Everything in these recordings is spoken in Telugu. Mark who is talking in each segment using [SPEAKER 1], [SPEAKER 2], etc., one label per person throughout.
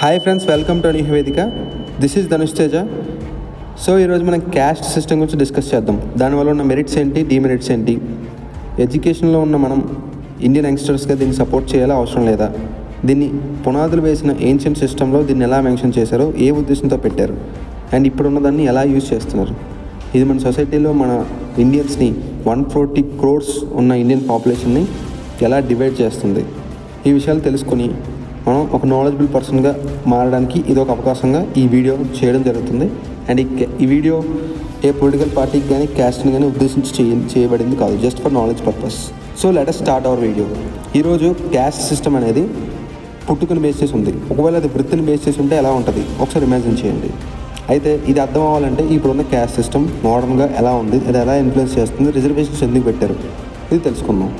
[SPEAKER 1] Hi friends welcome to Nivedika Vedika this is Dhanush Teja so ఈరోజు మనం క్యాస్ట్ సిస్టమ్ గురించి డిస్కస్ చేద్దాం. దానివల్ల ఉన్న మెరిట్స్ ఏంటి డిమెరిట్స్ ఏంటి? ఎడ్యుకేషన్లో ఉన్న మనం ఇండియన్ యంగ్స్టర్స్గా దీన్ని సపోర్ట్ చేయాలా అవసరం లేదా? దీన్ని పునాదులు వేసిన ఏన్షియంట్ సిస్టంలో దీన్ని ఎలా మెన్షన్ చేశారో ఏ ఉద్దేశంతో పెట్టారు? అండ్ ఇప్పుడున్న దాన్ని ఎలా యూజ్ చేస్తున్నారు? ఇది మన సొసైటీలో మన ఇండియన్స్ని వన్ ఫోర్టీ క్రోర్స్ ఉన్న ఇండియన్ పాపులేషన్ని ఎలా డివైడ్ చేస్తుంది? ఈ విషయాలు తెలుసుకొని మనం ఒక నాలెడ్జబుల్ పర్సన్గా మారడానికి ఇది ఒక అవకాశంగా ఈ వీడియో చేయడం జరుగుతుంది. అండ్ ఈ ఈ వీడియో ఏ పొలిటికల్ పార్టీకి కానీ క్యాస్ట్ని కానీ ఉద్దేశించి చేయ చేయబడింది కాదు just for knowledge purpose so let us start our video ఈరోజు క్యాస్ట్ సిస్టమ్ అనేది పుట్టుకుని బేస్ చేసి ఉంది. ఒకవేళ అది వృత్తిని బేస్ చేసి ఉంటే ఎలా ఉంటుంది? ఒకసారి ఇమాజిన్ చేయండి. అయితే ఇది అర్థం అవ్వాలంటే ఇప్పుడున్న క్యాస్ట్ సిస్టమ్ మోడర్న్గా ఎలా ఉంది అది ఎలా ఇన్ఫ్లుయెన్స్ చేస్తుంది రిజర్వేషన్స్ ఎందుకు పెట్టారు? ఇది తెలుసుకుందాం.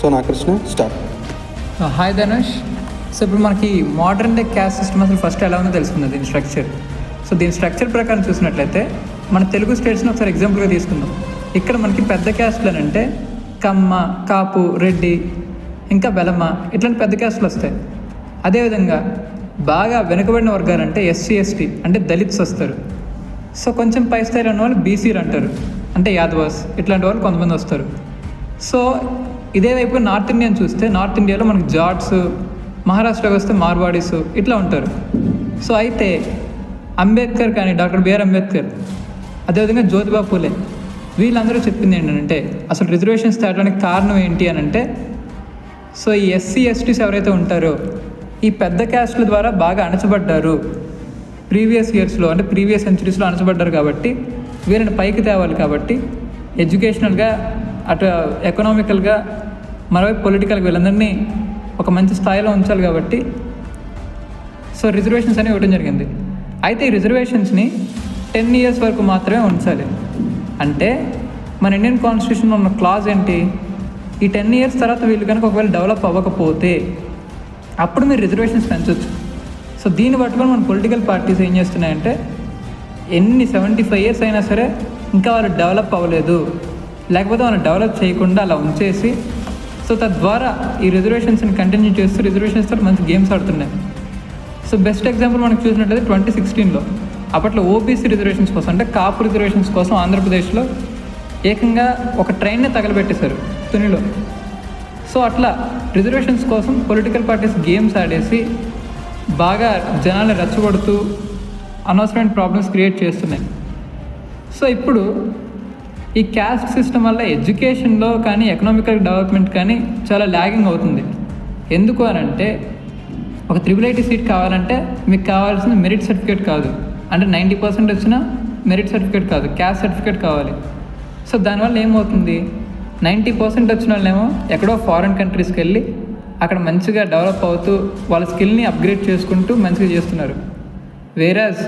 [SPEAKER 1] సో నా Krishna start
[SPEAKER 2] hi Dhanush so ఇప్పుడు మనకి మోడర్న్ డే క్యాస్ట్ సిస్టమ్ అసలు ఫస్ట్ ఎలా ఉందో తెలుసుకుందాం దీని స్ట్రక్చర్ సో దీని స్ట్రక్చర్ ప్రకారం చూసినట్లయితే మన తెలుగు స్టేట్స్ని ఒకసారి ఎగ్జాంపుల్గా తీసుకుందాం. ఇక్కడ మనకి పెద్ద క్యాస్ట్లు అని అంటే కమ్మ కాపు రెడ్డి ఇంకా బెలమ్మ ఇట్లాంటి పెద్ద క్యాస్ట్లు వస్తాయి. అదేవిధంగా బాగా వెనుకబడిన వర్గాలు అంటే ఎస్సీ ఎస్టీ అంటే దళిత్స్ వస్తారు. సో కొంచెం పై స్థాయిలో ఉన్న వాళ్ళు బీసీలు అంటారు. అంటే యాదవాస్ ఇట్లాంటి వాళ్ళు కొంతమంది వస్తారు. సో ఇదే వైపు నార్త్ ఇండియన్ చూస్తే నార్త్ ఇండియాలో మనకి జాట్స్ మహారాష్ట్రకి వస్తే మార్వాడీస్ ఇట్లా ఉంటారు. సో అయితే అంబేద్కర్ కానీ డాక్టర్ బిఆర్ అంబేద్కర్ అదేవిధంగా జ్యోతిబా పూలే వీళ్ళందరూ చెప్పింది ఏంటంటే అసలు రిజర్వేషన్స్ తేవడానికి కారణం ఏంటి అని అంటే సో ఈ ఎస్సీ ఎస్టీస్ ఎవరైతే ఉంటారో ఈ పెద్ద క్యాస్ట్ల ద్వారా బాగా అణచబడ్డారు. ప్రీవియస్ ఇయర్స్లో అంటే ప్రీవియస్ సెంచురీస్లో అణచబడ్డారు కాబట్టి వీరిని పైకి తేవాలి కాబట్టి ఎడ్యుకేషనల్గా అటు ఎకనామికల్గా మరోవైపు పొలిటికల్గా వీళ్ళందరినీ ఒక మంచి స్థాయిలో ఉంచాలి కాబట్టి. సో రిజర్వేషన్స్ అనేవి ఇవ్వడం జరిగింది. అయితే ఈ రిజర్వేషన్స్ని టెన్ ఇయర్స్ వరకు మాత్రమే ఉంచాలి. అంటే మన ఇండియన్ కాన్స్టిట్యూషన్లో ఉన్న క్లాజ్ ఏంటి? ఈ టెన్ ఇయర్స్ తర్వాత వీళ్ళు కనుక ఒకవేళ డెవలప్ అవ్వకపోతే అప్పుడు మీరు రిజర్వేషన్స్ పెంచవచ్చు సో దీన్ని పట్టుకొని మన పొలిటికల్ పార్టీస్ ఏం చేస్తున్నాయంటే ఎన్ని సెవెంటీ ఫైవ్ ఇయర్స్ అయినా సరే ఇంకా వాళ్ళు డెవలప్ అవ్వలేదు. లేకపోతే వాళ్ళు డెవలప్ చేయకుండా అలా ఉంచేసి సో తద్వారా ఈ రిజర్వేషన్స్ని కంటిన్యూ చేస్తూ రిజర్వేషన్స్తో మంచి గేమ్స్ ఆడుతున్నాయి. సో బెస్ట్ ఎగ్జాంపుల్ మనకు చూసినట్లయితే ట్వంటీ సిక్స్టీన్లో అప్పట్లో ఓబీసీ రిజర్వేషన్స్ కోసం అంటే కాపు రిజర్వేషన్స్ కోసం ఆంధ్రప్రదేశ్లో ఏకంగా ఒక ట్రైన్నే తగలబెట్టేశారు తునిలో. సో అట్లా రిజర్వేషన్స్ కోసం పొలిటికల్ పార్టీస్ గేమ్స్ ఆడేసి బాగా జనాల్ని రెచ్చగొడుతూ అనవసరమైన ప్రాబ్లమ్స్ క్రియేట్ చేస్తున్నాయి. సో ఇప్పుడు ఈ క్యాస్ట్ సిస్టమ్ వల్ల ఎడ్యుకేషన్లో కానీ ఎకనామికల్ డెవలప్మెంట్ కానీ చాలా ల్యాగింగ్ అవుతుంది. ఎందుకు అని అంటే ఒక త్రిబుల్ ఐటీ సీట్ కావాలంటే మీకు కావాల్సిన మెరిట్ సర్టిఫికేట్ కాదు. అంటే నైంటీ పర్సెంట్ వచ్చిన మెరిట్ సర్టిఫికేట్ కాదు క్యాస్ట్ సర్టిఫికేట్ కావాలి. సో దానివల్ల ఏమవుతుంది? నైంటీ పర్సెంట్ వచ్చిన వాళ్ళేమో ఎక్కడో ఫారిన్ కంట్రీస్కి వెళ్ళి అక్కడ మంచిగా డెవలప్ అవుతూ వాళ్ళ స్కిల్ని అప్గ్రేడ్ చేసుకుంటూ మంచిగా చేస్తున్నారు. వేరాజ్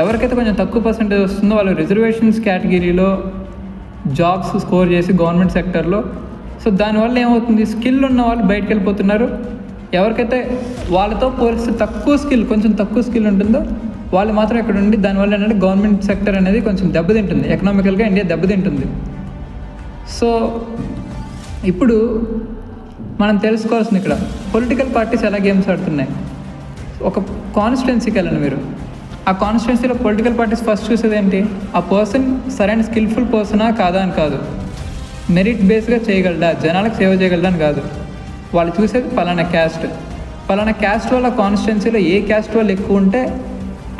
[SPEAKER 2] ఎవరికైతే కొంచెం తక్కువ పర్సెంటేజ్ వస్తుందో వాళ్ళు రిజర్వేషన్స్ కేటగిరీలో జాబ్స్ స్కోర్ చేసి గవర్నమెంట్ సెక్టర్లో సో దానివల్ల ఏమవుతుంది? స్కిల్ ఉన్న వాళ్ళు బయటకు వెళ్ళిపోతున్నారు ఎవరికైతే వాళ్ళతో పోలిస్తే తక్కువ స్కిల్ కొంచెం తక్కువ స్కిల్ ఉంటుందో వాళ్ళు మాత్రం ఇక్కడ ఉండి దానివల్ల ఏంటంటే గవర్నమెంట్ సెక్టర్ అనేది కొంచెం దెబ్బతింటుంది. ఎకనామికల్గా ఇండియా దెబ్బతింటుంది. సో ఇప్పుడు మనం తెలుసుకోవాల్సింది ఇక్కడ. పొలిటికల్ పార్టీస్ ఎలా గేమ్స్ ఆడుతున్నాయి? ఒక కాన్స్టిట్యున్సీకి వెళ్ళండి మీరు. ఆ కాన్స్టిట్యున్సీలో పొలిటికల్ పార్టీస్ ఫస్ట్ చూసేది ఏంటి? ఆ పర్సన్ సరైన స్కిల్ఫుల్ పర్సనా కాదా అని కాదు. మెరిట్ బేస్గా చేయగలడా? జనాలకు సేవ చేయగలడా అని కాదు. వాళ్ళు చూసేది పలానా క్యాస్ట్ పలానా క్యాస్ట్ వాళ్ళ కాన్స్టిట్యున్సీలో ఏ క్యాస్ట్ వాళ్ళు ఎక్కువ ఉంటే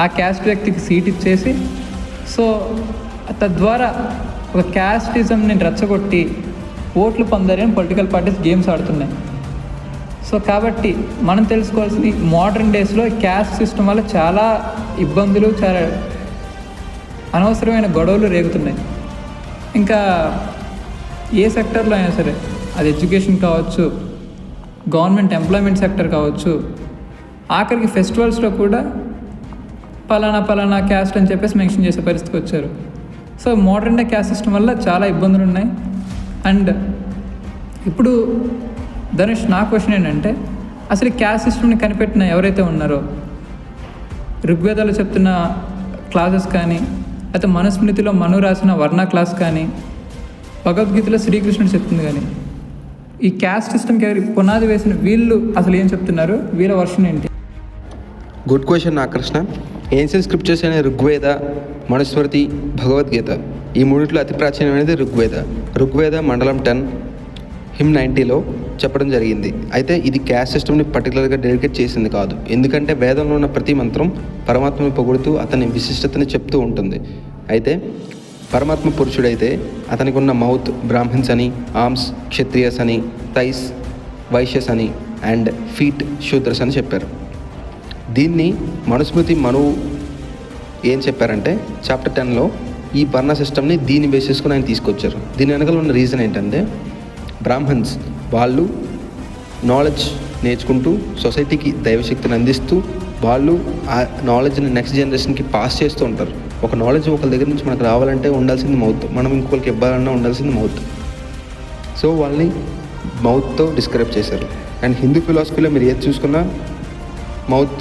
[SPEAKER 2] ఆ క్యాస్ట్ వ్యక్తికి సీట్ ఇచ్చేసి సో తద్వారా ఒక క్యాస్టిజంని రెచ్చగొట్టి ఓట్లు పొందారని పొలిటికల్ పార్టీస్ గేమ్స్ ఆడుతున్నాయి. సో కాబట్టి మనం తెలుసుకోవాల్సింది మోడర్న్ డేస్లో క్యాస్ట్ సిస్టమ్ వల్ల చాలా ఇబ్బందులు చాలా అనవసరమైన గొడవలు రేగుతున్నాయి. ఇంకా ఏ సెక్టర్లో అయినా సరే అది ఎడ్యుకేషన్ కావచ్చు గవర్నమెంట్ ఎంప్లాయ్మెంట్ సెక్టర్ కావచ్చు ఆఖరికి ఫెస్టివల్స్లో కూడా పలానా పలానా క్యాస్ట్ అని చెప్పేసి మెన్షన్ చేసే పరిస్థితికి వచ్చారు. So modern day caste system వల్ల చాలా ఇబ్బందులు ఉన్నాయి. అండ్ ఇప్పుడు ధనుష్ నా క్వశ్చన్ ఏంటంటే అసలు క్యాస్ట్ సిస్టమ్ని కనిపెట్టిన ఎవరైతే ఉన్నారో ఋగ్వేదాలు చెప్తున్న క్లాసెస్ కానీ అయితే మనుస్మృతిలో మను రాసిన వర్ణ క్లాస్ కానీ భగవద్గీతలో శ్రీకృష్ణుడు చెప్తుంది కానీ ఈ క్యాస్ట్ సిస్టమ్కి ఎవరి పునాది వేసిన వీళ్ళు అసలు ఏం చెప్తున్నారు? వీళ్ళ వర్షన్ ఏంటి?
[SPEAKER 1] గుడ్ క్వశ్చన్ ఆకర్షణ ఏన్షియన్ స్క్రిప్చర్స్ అనే ఋగ్వేద మనుస్మృతి భగవద్గీత ఈ మూడిట్లో అతి ప్రాచీనమైనది ఋగ్వేద. ఋగ్వేద మండలం టెన్ హిమ్ నైంటీలో చెప్పడం జరిగింది. అయితే ఇది క్యాస్ట్ సిస్టమ్ని పర్టికులర్గా డెడికేట్ చేసింది కాదు. ఎందుకంటే వేదంలో ఉన్న ప్రతి మంత్రం పరమాత్మని పొగుడుతూ అతని విశిష్టతని చెప్తూ ఉంటుంది. అయితే పరమాత్మ పురుషుడైతే అతనికి ఉన్న మౌత్ బ్రాహ్మిన్స్ అని ఆర్మ్స్ క్షత్రియస్ అని థైస్ వైశ్యస్ అని అండ్ ఫీట్ శూద్రస్ అని చెప్పారు. దీన్ని మనుస్మృతి మనువు ఏం చెప్పారంటే చాప్టర్ టెన్లో ఈ వర్ణ సిస్టమ్ని దీన్ని బేస్ ఆయన తీసుకొచ్చారు. దీని వెనకాల ఉన్న రీజన్ ఏంటంటే బ్రాహ్మణ్స్ వాళ్ళు నాలెడ్జ్ నేర్చుకుంటూ సొసైటీకి దైవశక్తిని అందిస్తూ వాళ్ళు ఆ నాలెడ్జ్ని నెక్స్ట్ జనరేషన్కి పాస్ చేస్తూ ఉంటారు. ఒక నాలెడ్జ్ ఒకరి దగ్గర నుంచి మనకు రావాలంటే ఉండాల్సింది మౌత్. మనం ఇంకొకరికి ఇవ్వాలన్నా ఉండాల్సింది మౌత్. సో వాళ్ళని మౌత్తో డిస్క్రైబ్ చేశారు. అండ్ హిందూ ఫిలాసఫీలో మీరు ఏది చూసుకున్నా mouth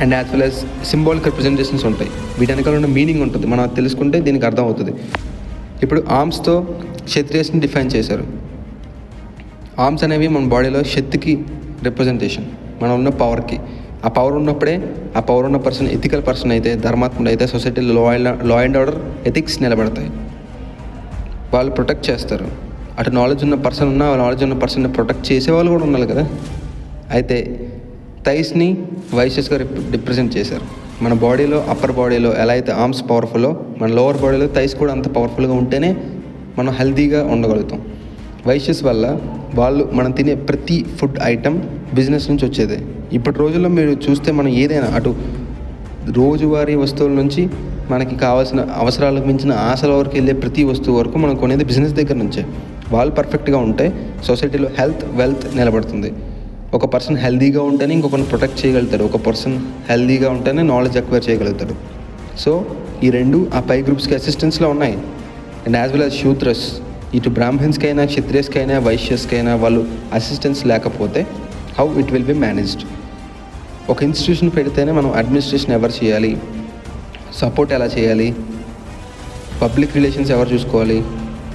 [SPEAKER 1] and as well as symbolic representations ఉంటాయి. వీటి వెనకాల ఉన్న మీనింగ్ ఉంటుంది. మనం తెలుసుకుంటే దీనికి అర్థం అవుతుంది. ఇప్పుడు ఆర్మ్స్తో క్షత్రియస్ని డిఫైన్ చేశారు. ఆర్మ్స్ అనేవి మన బాడీలో శక్తికి రిప్రజెంటేషన్ మనం ఉన్న పవర్కి ఆ పవర్ ఉన్నప్పుడే ఆ పవర్ ఉన్న పర్సన్ ఎథికల్ పర్సన్ అయితే ధర్మాత్ముడు అయితే సొసైటీలో law and law and order ethics నిలబడతాయి. వాళ్ళు ప్రొటెక్ట్ చేస్తారు. అటు నాలెడ్జ్ ఉన్న పర్సన్ ఉన్న నాలెడ్జ్ ఉన్న పర్సన్ని ప్రొటెక్ట్ చేసే వాళ్ళు కూడా ఉన్నారు కదా. అయితే థైస్ని వైసెస్గా రిప్రజెంట్ చేశారు. మన బాడీలో అప్పర్ బాడీలో ఎలా అయితే ఆర్మ్స్ పవర్ఫుల్లో మన లోవర్ బాడీలో థైస్ కూడా అంత పవర్ఫుల్గా ఉంటేనే మనం హెల్తీగా ఉండగలుగుతాం. వైశ్యస్ వల్ల వాళ్ళు మనం తినే ప్రతి ఫుడ్ ఐటమ్ బిజినెస్ నుంచి వచ్చేదే. ఇప్పటి రోజుల్లో మీరు చూస్తే మనం ఏదైనా అటు రోజువారీ వస్తువుల నుంచి మనకి కావాల్సిన అవసరాలకు మించిన ఆశల వరకు వెళ్ళే ప్రతి వస్తువు వరకు మనం కొనేది బిజినెస్ దగ్గర నుంచే. వాళ్ళు పర్ఫెక్ట్గా ఉంటే సొసైటీలో హెల్త్ వెల్త్ నిలబడుతుంది. ఒక పర్సన్ హెల్దీగా ఉంటేనే ఇంకొకరిని ప్రొటెక్ట్ చేయగలుగుతాడు. ఒక పర్సన్ హెల్దీగా ఉంటేనే నాలెడ్జ్ అక్వైర్ చేయగలుగుతాడు. సో ఈ రెండు ఆ పై గ్రూప్స్కి అసిస్టెన్స్లో ఉన్నాయి. And as well as Shudras ఇటు బ్రాహ్మిన్స్కైనా క్షత్రియస్కైనా వైశ్యస్కైనా వాళ్ళు అసిస్టెన్స్ లేకపోతే how it will be managed ఒక ఇన్స్టిట్యూషన్ పెడితేనే మనం అడ్మినిస్ట్రేషన్ ఎవరు చేయాలి? సపోర్ట్ ఎలా చేయాలి? పబ్లిక్ రిలేషన్స్ ఎవరు చూసుకోవాలి?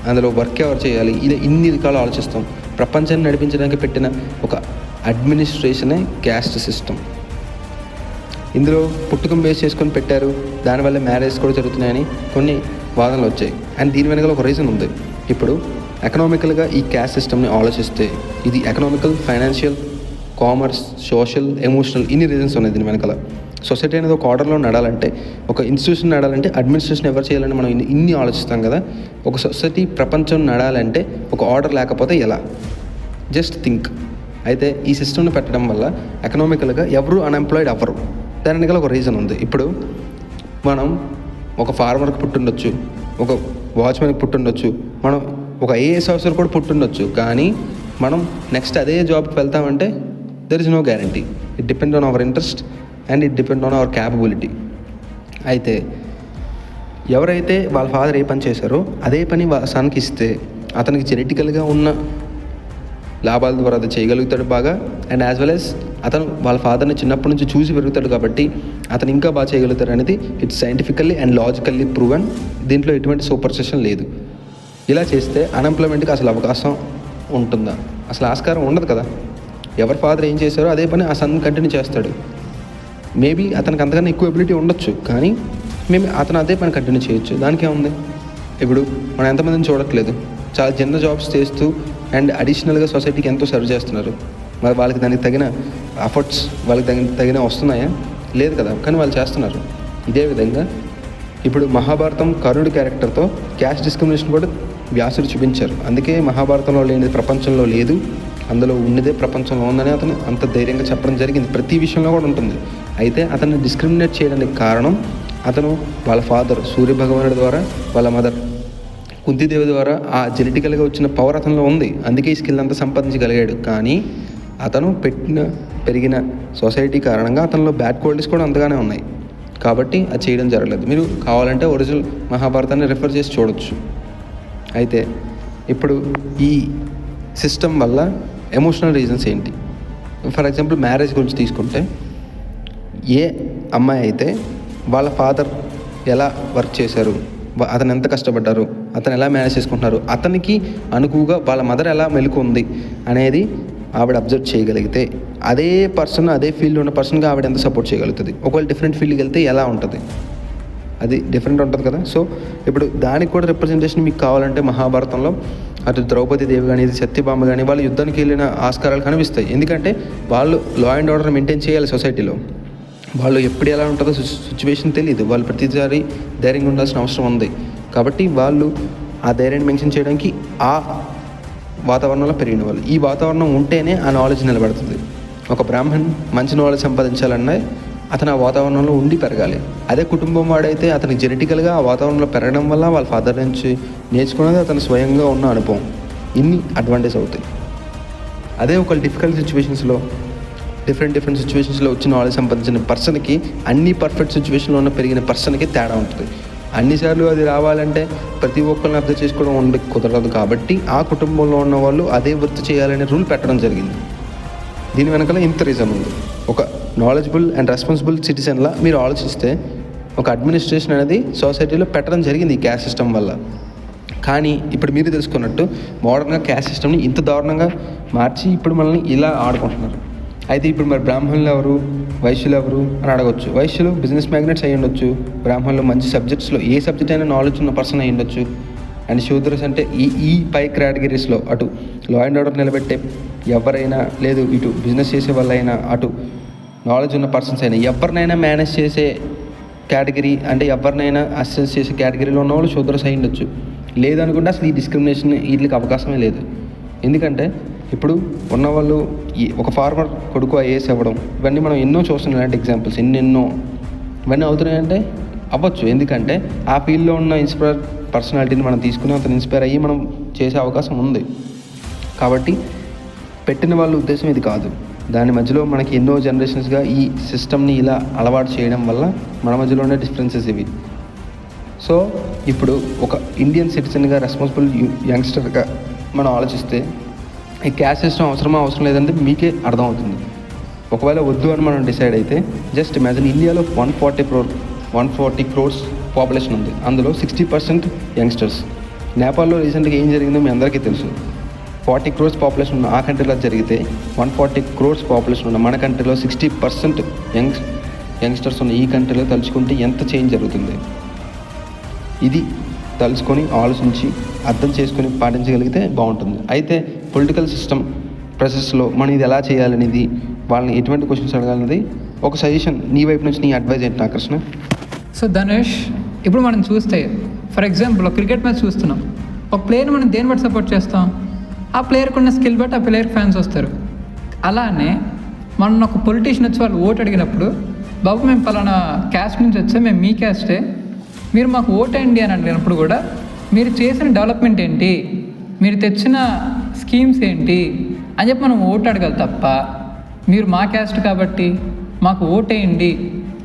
[SPEAKER 1] అందులో వర్క్ ఎవరు చేయాలి? ఇలా ఇన్ని రకాలు ఆలోచిస్తాం. ప్రపంచాన్ని నడిపించడానికి పెట్టిన ఒక అడ్మినిస్ట్రేషనే క్యాస్ట్ సిస్టమ్ ఇందులో పుట్టుకం బేస్ చేసుకొని పెట్టారు. దానివల్ల మ్యారేజ్ కూడా జరుగుతున్నాయని కొన్ని వాదనలు వచ్చాయి. అండ్ దీని వెనకాల ఒక రీజన్ ఉంది. ఇప్పుడు ఎకనామికల్గా ఈ క్యాస్ట్ సిస్టమ్ని ఆలోచిస్తే ఇది economical financial commerce social emotional ఇన్ని రీజన్స్ ఉన్నాయి దీని వెనకాల. సొసైటీ అనేది ఒక ఆర్డర్లో నడాలంటే ఒక ఇన్స్టిట్యూషన్ నడాలంటే అడ్మినిస్ట్రేషన్ ఎవరు చేయాలని మనం ఇన్ని ఆలోచిస్తాం కదా. ఒక సొసైటీ ప్రపంచం నడాలంటే ఒక ఆర్డర్ లేకపోతే ఎలా? జస్ట్ థింక్ అయితే ఈ సిస్టమ్ని పెట్టడం వల్ల ఎకనామికల్గా ఎవరు అన్ఎంప్లాయిడ్ అవ్వరు. దాని వెనకాల ఒక రీజన్ ఉంది. ఇప్పుడు మనం ఒక ఫార్మర్కి పుట్టుండొచ్చు. ఒక వాచ్మెన్కి పుట్టుండొచ్చు. మనం ఒక ఐఏఎస్ ఆఫీసర్ కూడా పుట్టుండొచ్చు. కానీ మనం నెక్స్ట్ అదే జాబ్కి వెళ్తామంటే there is no guarantee it depend on our interest and it depend on our capability అయితే ఎవరైతే వాళ్ళ ఫాదర్ ఏ పని చేశారో అదే పని వాళ్ళ సన్కి ఇస్తే అతనికి జెనెటికల్గా ఉన్న లాభాల ద్వారా అది చేయగలుగుతాడు బాగా. అండ్ యాజ్ వెల్ యాజ్ అతను వాళ్ళ ఫాదర్ని చిన్నప్పటి నుంచి చూసి పెరుగుతాడు కాబట్టి అతను ఇంకా బాగా చేయగలుగుతాడు అనేది it's scientifically and logically proven దీంట్లో ఎటువంటి సూపర్సెషన్ లేదు. ఇలా చేస్తే అన్ఎంప్లాయ్మెంట్కి అసలు అవకాశం ఉంటుందా? అసలు ఆస్కారం ఉండదు కదా. ఎవరి ఫాదర్ ఏం చేశారో అదే పని ఆ సన్ కంటిన్యూ చేస్తాడు. మేబీ అతనికి అంతకన్నా ఎక్కువ ఎబిలిటీ ఉండొచ్చు కానీ మేము అతను అదే పని కంటిన్యూ చేయొచ్చు. దానికి ఏముంది? ఇప్పుడు మనం ఎంతమందిని చూడట్లేదు. చాలా చిన్న జాబ్స్ చేస్తూ అండ్ అడిషనల్గా సొసైటీకి ఎంతో సర్వ్ చేస్తున్నారు. మరి వాళ్ళకి దానికి తగిన అఫర్ట్స్ వాళ్ళకి తగిన తగిన వస్తున్నాయా? లేదు కదా కానీ వాళ్ళు చేస్తున్నారు. ఇదే విధంగా ఇప్పుడు మహాభారతం కర్ణుడి క్యారెక్టర్తో క్యాష్ డిస్క్రిమినేషన్ కూడా వ్యాసుడు చూపించారు. అందుకే మహాభారతంలో లేనిది ప్రపంచంలో లేదు అందులో ఉన్నదే ప్రపంచంలో ఉందని అతను అంత ధైర్యంగా చెప్పడం జరిగింది. ప్రతి విషయంలో కూడా ఉంటుంది. అయితే అతన్ని డిస్క్రిమినేట్ చేయడానికి కారణం అతను వాళ్ళ ఫాదర్ సూర్య భగవానుడి ద్వారా వాళ్ళ మదర్ కుంతిదేవి ద్వారా ఆ జెనెటికల్గా వచ్చిన పవర్ అతనిలో ఉంది. అందుకే ఈ స్కిల్ అంతా సంపాదించగలిగాడు. కానీ అతను పెట్టిన పెరిగిన సొసైటీ కారణంగా అతనిలో బ్యాడ్ క్వాలిటీస్ కూడా అంతగానే ఉన్నాయి. కాబట్టి అది చేయడం జరగలేదు. మీరు కావాలంటే ఒరిజినల్ మహాభారతాన్ని రిఫర్ చేసి చూడొచ్చు. అయితే ఇప్పుడు ఈ సిస్టమ్ వల్ల ఎమోషనల్ రీజన్స్ ఏంటి? ఫర్ ఎగ్జాంపుల్ మ్యారేజ్ గురించి తీసుకుంటే ఏ అమ్మాయి అయితే వాళ్ళ ఫాదర్ ఎలా వర్క్ చేశారు? అతను ఎంత కష్టపడ్డారు అతను ఎలా మేనేజ్ చేసుకుంటున్నారు అతనికి అనుకువగా వాళ్ళ మదర్ ఎలా మెలుకుంది అనేది ఆవిడ అబ్జర్వ్ చేయగలిగితే అదే పర్సన్ అదే ఫీల్డ్ ఉన్న పర్సన్గా ఆవిడ ఎంత సపోర్ట్ చేయగలుగుతుంది. ఒకవేళ డిఫరెంట్ ఫీల్డ్కి వెళ్తే ఎలా ఉంటుంది? అది డిఫరెంట్ ఉంటుంది కదా. సో ఇప్పుడు దానికి కూడా రిప్రజెంటేషన్ మీకు కావాలంటే మహాభారతంలో అటు ద్రౌపది దేవి కానీ ఇది సత్యభామ కానీ వాళ్ళు యుద్ధానికి వెళ్ళిన ఆస్కారాలు కనిపిస్తాయి. ఎందుకంటే వాళ్ళు లా అండ్ ఆర్డర్ మెయింటైన్ చేయాలి సొసైటీలో వాళ్ళు ఎప్పుడు ఎలా ఉంటుందో సిచ్యువేషన్ తెలియదు వాళ్ళు ప్రతిసారి ధైర్యంగా ఉండాల్సిన అవసరం ఉంది. కాబట్టి వాళ్ళు ఆ ధైర్యాన్ని మెన్షన్ చేయడానికి ఆ వాతావరణంలో పెరిగిన వాళ్ళు ఈ వాతావరణం ఉంటేనే ఆ నాలెడ్జ్ నిలబడుతుంది. ఒక బ్రాహ్మణ్ మంచి నాలెడ్జ్ సంపాదించాలన్నా అతను ఆ వాతావరణంలో ఉండి పెరగాలి. అదే కుటుంబం వాడైతే అతనికి జెనెటికల్గా ఆ వాతావరణంలో పెరగడం వల్ల వాళ్ళ ఫాదర్ నుంచి నేర్చుకున్నది అతను స్వయంగా ఉన్న అనుభవం. ఇన్ని అడ్వాంటేజ్ అవుతాయి. అదే ఒక డిఫికల్ట్ సిచ్యువేషన్స్లో డిఫరెంట్ డిఫరెంట్ సిచ్యువేషన్స్లో వచ్చిన నాలెడ్జ్ సంపాదించిన పర్సన్కి అన్ని పర్ఫెక్ట్ సిచ్యువేషన్లో ఉన్న పెరిగిన పర్సన్కి తేడా ఉంటుంది. అన్నిసార్లు అది రావాలంటే ప్రతి ఒక్కరిని అర్థం చేసుకోవడం ఉండి కుదరదు కాబట్టి ఆ కుటుంబంలో ఉన్న వాళ్ళు అదే వృత్తి చేయాలనే రూల్ పెట్టడం జరిగింది. దీని వెనకాల ఇంత రీజన్ ఉంది. ఒక నాలెడ్జబుల్ అండ్ రెస్పాన్సిబుల్ సిటిజన్లా మీరు ఆలోచిస్తే ఒక అడ్మినిస్ట్రేషన్ అనేది సొసైటీలో పెట్టడం జరిగింది ఈ క్యాష్ సిస్టమ్ వల్ల. కానీ ఇప్పుడు మీరు తెలుసుకున్నట్టు మోడర్న్గా క్యాష్ సిస్టమ్ని ఇంత దారుణంగా మార్చి ఇప్పుడు మనల్ని ఇలా ఆడుకుంటున్నారు. అయితే ఇప్పుడు మరి బ్రాహ్మణులు ఎవరు? వైశ్యులు ఎవరు అని అడగొచ్చు. వైశ్యులు బిజినెస్ మ్యాగ్నెట్స్ అయి ఉండొచ్చు. బ్రాహ్మణులు మంచి సబ్జెక్ట్స్లో ఏ సబ్జెక్ట్ అయినా నాలెడ్జ్ ఉన్న పర్సన్ అయి ఉండొచ్చు. అండ్ శూద్రస్ అంటే ఈ ఈ పై కేటగిరీస్లో అటు లా అండ్ ఆర్డర్ నిలబెట్టే ఎవరైనా లేదు ఇటు బిజినెస్ చేసే వాళ్ళైనా అటు నాలెడ్జ్ ఉన్న పర్సన్స్ అయినా ఎవరినైనా మేనేజ్ చేసే కేటగిరీ అంటే ఎవరినైనా అసెస్ చేసే కేటగిరీలో ఉన్న వాళ్ళు శూద్రస్ అయి ఉండొచ్చు. లేదనుకుంటే అసలు ఈ డిస్క్రిమినేషన్ వీటికి అవకాశమే లేదు. ఎందుకంటే ఇప్పుడు ఉన్నవాళ్ళు ఈ ఒక ఫార్మర్ కొడుకు ఐఏఎస్ అవ్వడం ఇవన్నీ మనం ఎన్నో చూస్తున్నాం ఇలాంటి ఎగ్జాంపుల్స్ ఎన్నెన్నో. ఇవన్నీ అవుతున్నాయంటే అవ్వచ్చు. ఎందుకంటే ఆ ఫీల్డ్లో ఉన్న ఇన్స్పైర్ పర్సనాలిటీని మనం తీసుకుని అతను ఇన్స్పైర్ అయ్యి మనం చేసే అవకాశం ఉంది. కాబట్టి పెట్టిన వాళ్ళ ఉద్దేశం ఇది కాదు. దాని మధ్యలో మనకి ఎన్నో జనరేషన్స్గా ఈ సిస్టమ్ని ఇలా అలవాటు చేయడం వల్ల మన మధ్యలో ఉండే డిఫరెన్సెస్ ఇవి. సో ఇప్పుడు ఒక ఇండియన్ సిటిజన్గా రెస్పాన్సిబుల్ యంగ్స్టర్గా మనం ఆలోచిస్తే ఈ క్యాష్ సిస్టమ్ అవసరమా అవసరం లేదంటే మీకే అర్థమవుతుంది. ఒకవేళ వద్దు అని మనం డిసైడ్ అయితే జస్ట్ ఇమాజిన్ ఇండియాలో one forty crore one forty crores population ఉంది. అందులో సిక్స్టీ పర్సెంట్ యంగ్స్టర్స్ నేపాల్లో రీసెంట్గా ఏం జరిగిందో మీ అందరికీ తెలుసు. ఫార్టీ క్రోర్స్ పాపులేషన్ ఉన్న ఆ కంట్రీలో జరిగితే వన్ ఫార్టీ క్రోర్స్ పాపులేషన్ ఉన్న మన కంట్రీలో సిక్స్టీ పర్సెంట్ యంగ్ యంగ్స్టర్స్ ఉన్న ఈ కంట్రీలో తలుచుకుంటే ఎంత చేంజ్ జరుగుతుంది? ఇది తలుచుకొని ఆలోచించి అర్థం చేసుకొని పాటించగలిగితే బాగుంటుంది. అయితే పొలిటికల్ సిస్టమ్ ప్రాసెస్లో మనం ఇది ఎలా చేయాలనేది వాళ్ళని ఎటువంటి క్వశ్చన్స్ అడగాలనేది ఒక సజెషన్ నీ వైపు నుంచి నీ అడ్వైజ్ ఏంటి నా కృష్ణ
[SPEAKER 2] సో ధనుష్ ఇప్పుడు మనం చూస్తే ఫర్ ఎగ్జాంపుల్ క్రికెట్ మ్యాచ్ చూస్తున్నాం. ఒక ప్లేయర్ మనం దేని బట్టి సపోర్ట్ చేస్తాం? ఆ ప్లేయర్కి ఉన్న స్కిల్ బట్టి ఆ ప్లేయర్ ఫ్యాన్స్ వస్తారు. అలానే మనం ఒక పొలిటీషియన్ వచ్చి వాళ్ళు ఓటు అడిగినప్పుడు బాబు మేము పలానా క్యాస్ట్ నుంచి వచ్చే మేము మీ క్యాస్టే మీరు మాకు ఓటేయండి అని అడిగినప్పుడు కూడా మీరు చేసిన డెవలప్మెంట్ ఏంటి? మీరు తెచ్చిన స్కీమ్స్ ఏంటి అని చెప్పి మనం ఓటు అడగాలి తప్ప మీరు మా క్యాస్ట్ కాబట్టి మాకు ఓటేయండి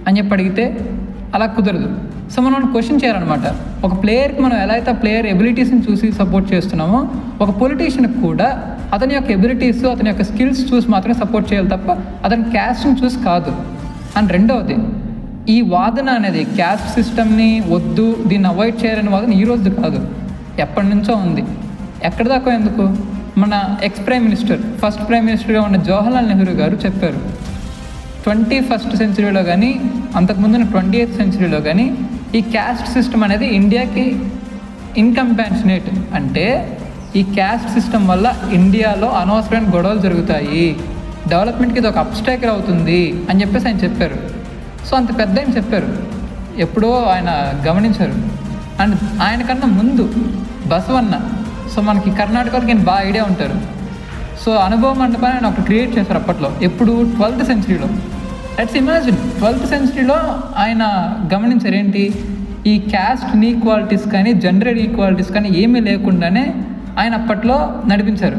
[SPEAKER 2] అని చెప్పి అడిగితే అలా కుదరదు. సో మనం క్వశ్చన్ చేయాలన్నమాట. ఒక ప్లేయర్కి మనం ఎలా అయితే ప్లేయర్ ఎబిలిటీస్ని చూసి సపోర్ట్ చేస్తున్నామో ఒక పొలిటీషియన్కి కూడా అతని యొక్క ఎబిలిటీస్ అతని యొక్క స్కిల్స్ చూసి మాత్రమే సపోర్ట్ చేయాలి తప్ప అతని క్యాస్ట్ని చూసి కాదు. అండ్ రెండవది ఈ వాదన అనేది క్యాస్ట్ సిస్టమ్ని వద్దు దీన్ని అవాయిడ్ చేయాలనే వాదన ఈ రోజు కాదు. ఎప్పటి నుంచో ఉంది. ఎక్కడి దాకా ఎందుకు? మన ex prime minister first prime మినిస్టర్గా ఉన్న జవహర్లాల్ నెహ్రూ గారు చెప్పారు. ట్వంటీ ఫస్ట్ సెంచరీలో కానీ అంతకుముందున ట్వంటీ ఎయిత్ సెంచరీలో కానీ ఈ క్యాస్ట్ సిస్టమ్ అనేది ఇండియాకి ఇన్కంపాన్షనేట్ అంటే ఈ క్యాస్ట్ సిస్టమ్ వల్ల ఇండియాలో అనవసరమైన గొడవలు జరుగుతాయి. డెవలప్మెంట్కి ఇది ఒక అబ్స్టాకర్ అవుతుంది అని చెప్పేసి ఆయన చెప్పారు. సో అంత పెద్ద ఆయన చెప్పారు. ఎప్పుడో ఆయన గమనించారు. అండ్ ఆయన కన్నా ముందు బసవన్న సో మనకి కర్ణాటకలకి నేను బాగా ఐడియా ఉంటారు. సో అనుభవ మండపాన్ని ఆయన ఒకటి క్రియేట్ చేశారు అప్పట్లో. ఎప్పుడు? ట్వెల్త్ సెంచరీలో లెట్స్ ఇమాజిన్ ట్వెల్త్ సెంచరీలో ఆయన గమనించారు ఏంటి? ఈ క్యాస్ట్ ఈక్వాలిటీస్ కానీ జెండర్ ఈక్వాలిటీస్ కానీ ఏమీ లేకుండానే ఆయన అప్పట్లో నడిపించారు.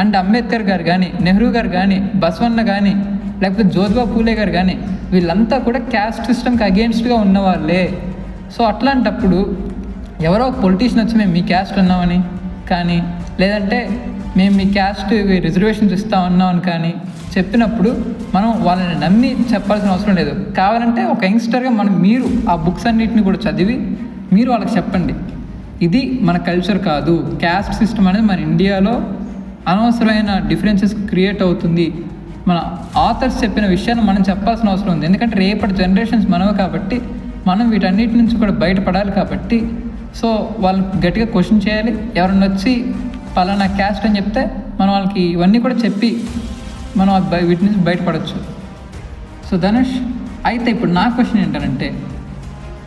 [SPEAKER 2] అండ్ అంబేద్కర్ గారు కానీ నెహ్రూ గారు కానీ బసవన్న కానీ లేకపోతే జ్యోతిబా పూలే గారు కానీ వీళ్ళంతా కూడా క్యాస్ట్ సిస్టమ్కి అగేన్స్ట్గా ఉన్నవాళ్ళే. సో అట్లాంటప్పుడు ఎవరో ఒక పొలిటీషియన్ వచ్చి మేము మీ క్యాస్ట్ ఉన్నామని కానీ లేదంటే మేము మీ క్యాస్ట్ రిజర్వేషన్స్ ఇస్తా ఉన్నాం కానీ చెప్పినప్పుడు మనం వాళ్ళని నమ్మి చెప్పాల్సిన అవసరం లేదు. కావాలంటే ఒక యంగ్స్టర్గా మనం మీరు ఆ బుక్స్ అన్నిటిని కూడా చదివి మీరు వాళ్ళకి చెప్పండి. ఇది మన కల్చర్ కాదు. క్యాస్ట్ సిస్టమ్ అనేది మన ఇండియాలో అనవసరమైన డిఫరెన్సెస్ క్రియేట్ అవుతుంది. మన ఆథర్స్ చెప్పిన విషయాన్ని మనం చెప్పాల్సిన అవసరం ఉంది. ఎందుకంటే రేపటి జనరేషన్స్ మనవి కాబట్టి మనం వీటన్నిటి నుంచి కూడా బయటపడాలి కాబట్టి సో వాళ్ళని గట్టిగా క్వశ్చన్ చేయాలి. ఎవరన్నా వచ్చి పలానా క్యాస్ట్ అని చెప్తే మనం వాళ్ళకి ఇవన్నీ కూడా చెప్పి మనం వీటి నుంచి బయటపడవచ్చు సో ధనుష్ అయితే ఇప్పుడు నా క్వశ్చన్ ఏంటంటే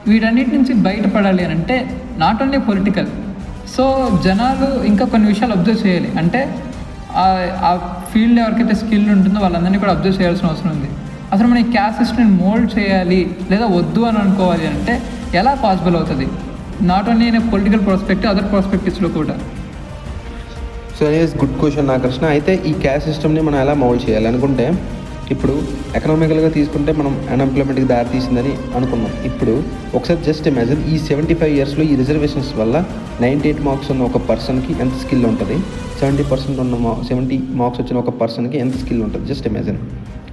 [SPEAKER 2] వీటన్నిటి నుంచి బయటపడాలి అని అంటే నాట్ ఓన్లీ పొలిటికల్ సో జనాలు ఇంకా కొన్ని విషయాలు అబ్జర్వ్ చేయాలి. అంటే ఆ- ఫీల్డ్ ఎవరికైతే స్కిల్ ఉంటుందో వాళ్ళందరినీ కూడా అబ్జర్వ్ చేయాల్సిన అవసరం ఉంది. అసలు మనం ఈ క్యాస్ట్ సిస్టమ్ని మోల్డ్ చేయాలి లేదా వద్దు అని అనుకోవాలి అంటే ఎలా పాసిబుల్ అవుతుంది? Not only in political prospect other పర్స్పెక్టివ్స్లో కూడా.
[SPEAKER 1] సో ఎనీవేస్ గుడ్ క్వశ్చన్ నా కృష్ణ అయితే ఈ క్యాష్ సిస్టమ్ని మనం ఎలా మౌల్డ్ చేయాలి అనుకుంటే ఇప్పుడు ఎకనామికల్గా తీసుకుంటే మనం అన్ఎంప్లాయ్మెంట్కి దారి తీసిందని అనుకున్నాం. ఇప్పుడు ఒకసారి జస్ట్ ఇమాజిన్ ఈ సెవెంటీ ఫైవ్ ఇయర్స్లో ఈ రిజర్వేషన్స్ వల్ల నైంటీ ఎయిట్ మార్క్స్ ఉన్న ఒక పర్సన్కి ఎంత స్కిల్ ఉంటుంది? సెవెంటీ పర్సెంట్ ఉన్న మా సెవెంటీ మార్క్స్ వచ్చిన ఒక పర్సన్కి ఎంత స్కిల్ ఉంటుంది? Just imagine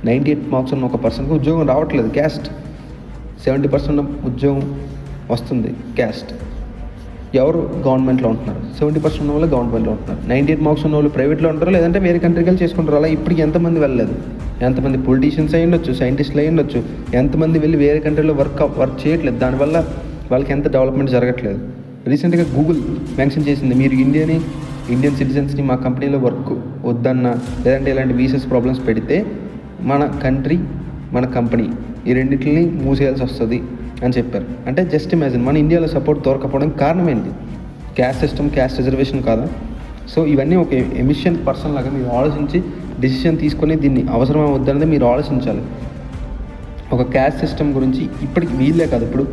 [SPEAKER 1] ninety eight marks ఉన్న ఒక పర్సన్కి ఉద్యోగం రావట్లేదు క్యాస్ట్ సెవెంటీ పర్సెంట్ ఉద్యోగం వస్తుంది క్యాస్ట్. ఎవరు గవర్నమెంట్లో ఉంటున్నారు? సెవెంటీ పర్సెంట్ ఉన్న వాళ్ళు గవర్నమెంట్లో ఉంటున్నారు. నైంటీ ఎయిట్ మార్క్స్ ఉన్న వాళ్ళు ప్రైవేట్లో ఉంటారు? లేదంటే వేరే కంట్రీకి వెళ్ళి చేసుకుంటారు? అలా ఇప్పటికి ఎంతమంది వెళ్ళలేదు? ఎంతమంది పొలిటీషియన్స్ అయి ఉండొచ్చు సైంటిస్టులు అయి ఉండొచ్చు ఎంతమంది వెళ్ళి వేరే కంట్రీలో వర్క్ వర్క్ చేయట్లేదు? దానివల్ల వాళ్ళకి ఎంత డెవలప్మెంట్ జరగట్లేదు? రీసెంట్గా గూగుల్ మెన్షన్ చేసింది మీరు ఇండియాని ఇండియన్ సిటిజన్స్ని మా కంపెనీలో వర్క్ వద్దన్న లేదంటే ఇలాంటి వీసెస్ ప్రాబ్లమ్స్ పెడితే మన కంట్రీ మన కంపెనీ ఈ రెండింటిని మూసేయాల్సి వస్తుంది. అని చెప్పారు. అంటే జస్ట్ ఇమాజిన్ మన ఇండియాలో సపోర్ట్ దొరకపోవడం కారణం ఏంటి? క్యాస్ట్ సిస్టమ్ క్యాస్ట్ రిజర్వేషన్ కాదా? సో ఇవన్నీ ఒక ఎమిషన్ పర్సన్ లాగా మీరు ఆలోచించి డిసిషన్ తీసుకొని దీన్ని అవసరమా వద్దనేది మీరు ఆలోచించాలి. ఒక క్యాస్ట్ సిస్టమ్ గురించి ఇప్పటికి వీళ్ళే కాదు. ఇప్పుడు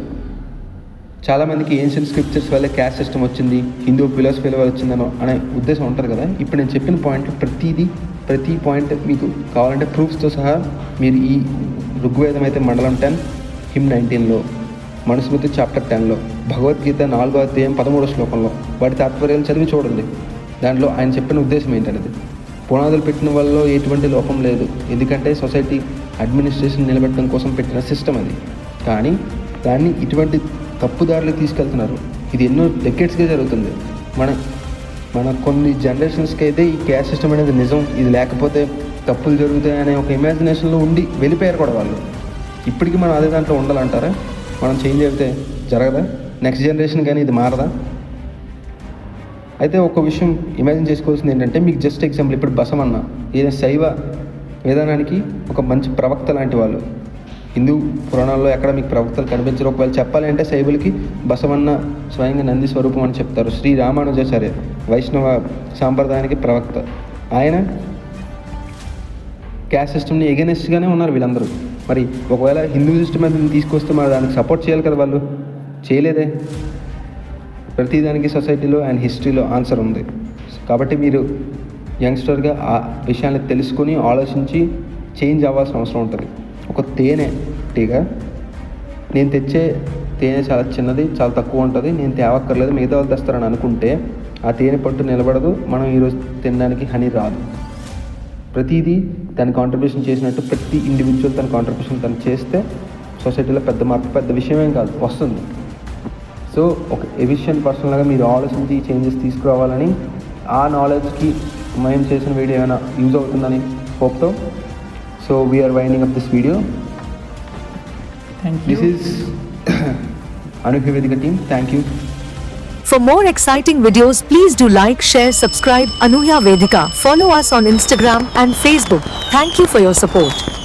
[SPEAKER 1] చాలామందికి ఏన్షియన్ స్క్రిప్చర్స్ వల్ల క్యాస్ట్ సిస్టమ్ వచ్చింది హిందూ ఫిలాసఫీల వల్ల వచ్చిందనో అనే ఉద్దేశం ఉంటుంది కదా. ఇప్పుడు నేను చెప్పిన పాయింట్ ప్రతిదీ ప్రతి పాయింట్ మీకు కావాలంటే ప్రూఫ్స్తో సహా మీరు ఈ ఋగ్వేదం అయితే మండలం టెన్ హిమ్ నైన్టీన్లో మనుస్మృతి చాప్టర్ టెన్లో భగవద్గీత నాలుగో అధ్యాయం పదమూడో శ్లోకంలో వాటి తాత్పర్యాలు చదివి చూడండి. దాంట్లో ఆయన చెప్పిన ఉద్దేశం ఏంటనేది? పునాదులు పెట్టిన వల్ల ఎటువంటి లోపం లేదు. ఎందుకంటే సొసైటీ అడ్మినిస్ట్రేషన్ నిలబెట్టడం కోసం పెట్టిన సిస్టమ్ అది. కానీ దాన్ని ఇటువంటి తప్పుదారులు తీసుకెళ్తున్నారు. ఇది ఎన్నో డెకెట్స్గా జరుగుతుంది. మన మన కొన్ని జనరేషన్స్కి అయితే ఈ క్యాస్ట్ సిస్టమ్ అనేది నిజం. ఇది లేకపోతే తప్పులు జరుగుతాయి అనే ఒక ఇమాజినేషన్లో ఉండి వెళ్ళిపోయారు కూడా వాళ్ళు. ఇప్పటికీ మనం అదే దాంట్లో ఉండాలంటారా? మనం చేంజ్ అయితే జరగదా? నెక్స్ట్ జనరేషన్ కానీ ఇది మారదా? అయితే ఒక విషయం ఇమాజిన్ చేసుకోవాల్సింది ఏంటంటే మీకు జస్ట్ ఎగ్జాంపుల్ ఇప్పుడు బసమన్న ఈయన శైవ విధానానికి ఒక మంచి ప్రవక్త లాంటి వాళ్ళు. హిందూ పురాణాల్లో ఎక్కడ మీకు ప్రవక్తలు కనిపించరు. ఒకవేళ చెప్పాలి అంటే శైవులకి బసవన్న స్వయంగా నంది స్వరూపం అని చెప్తారు. శ్రీ రామానుజాచార్య వైష్ణవ సాంప్రదాయానికి ప్రవక్త. ఆయన క్యాస్ట్ సిస్టమ్ని ఎగెనెస్ట్గానే ఉన్నారు వీళ్ళందరూ. మరి ఒకవేళ హిందూ సిస్టమ్ అది తీసుకొస్తే మరి దానికి సపోర్ట్ చేయాలి కదా వాళ్ళు? చేయలేదే. ప్రతిదానికి సొసైటీలో అండ్ హిస్టరీలో ఆన్సర్ ఉంది. కాబట్టి మీరు యంగ్స్టర్గా ఆ విషయాన్ని తెలుసుకొని ఆలోచించి చేంజ్ అవ్వాల్సిన అవసరం ఉంటుంది. ఒక తేనె టీగ. నేను తెచ్చే తేనె చాలా చిన్నది చాలా తక్కువ ఉంటుంది. నేను తేవక్కర్లేదు మిగతా వాళ్ళు తెస్తారని అనుకుంటే ఆ తేనె పట్టు నిలబడదు. మనం ఈరోజు తినడానికి హనీ రాదు. ప్రతిదీ దాని కాంట్రిబ్యూషన్ చేసినట్టు ప్రతి ఇండివిజువల్ తన కాంట్రిబ్యూషన్ తను చేస్తే సొసైటీలో పెద్ద మార్పు పెద్ద విషయమేం కాదు వస్తుంది. సో ఒక ఎఫిషియెంట్ పర్సన్ లాగా మీరు ఆలోచించి చేంజెస్ తీసుకురావాలని ఆ నాలెడ్జ్కి మేము చేసిన వీడియో ఏమైనా యూజ్ అవుతుందని హోప్తో. So we are winding up this video
[SPEAKER 2] thank
[SPEAKER 1] this is Anuhya Vedika team thank you
[SPEAKER 3] For more exciting videos, please do like, share, subscribe Anuya Vedika. Follow us on Instagram and Facebook. Thank you for your support.